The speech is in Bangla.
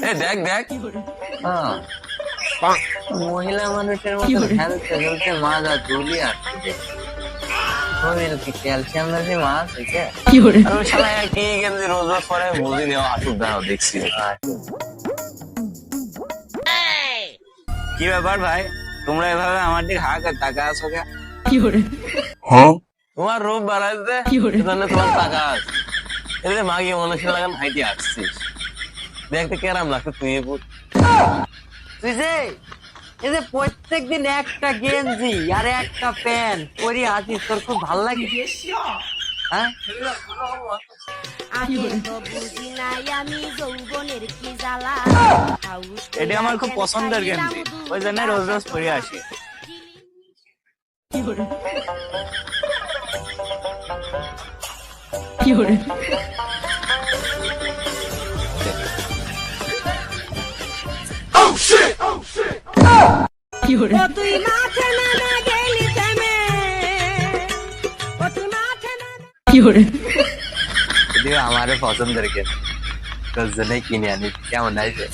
এ দেখ দেখ। হ্যাঁ। মহিলা মানুষের মতো খেলতে খেলতে মাজা তুলি আসছে শরীর কি ক্যালসিয়াম বেশি মাছ হয়েছে আমি শালা একই গেঞ্জি রোজ রোজ পরে বুঝি নেওয়া আসুক দাও দেখছি। কি ব্যাপার ভাই? তোমরা এভাবে আমার দিকে হাঁ করে টাকা আছো কে কি তোমার রূপ বাড়াইতে এজন্য তোমার টাকা আছে। এই মাগি মানুষের লাগান হাইটি আসছিস দেখতে কেরাম লাগছে তুই তুই যে এই যে প্রত্যেক দিন একটা গেঞ্জি আর একটা প্যান্ট পরি আছিস তোর খুব ভালো লাগে। হ্যাঁ? কি এটি আমার খুব পছন্দের গেঞ্জি। ওই জন্য রোজ রোজ পরে আসি। ও যদিও পছন্দের কেন তোর জন্যই কিনে আনি। কেমন আছে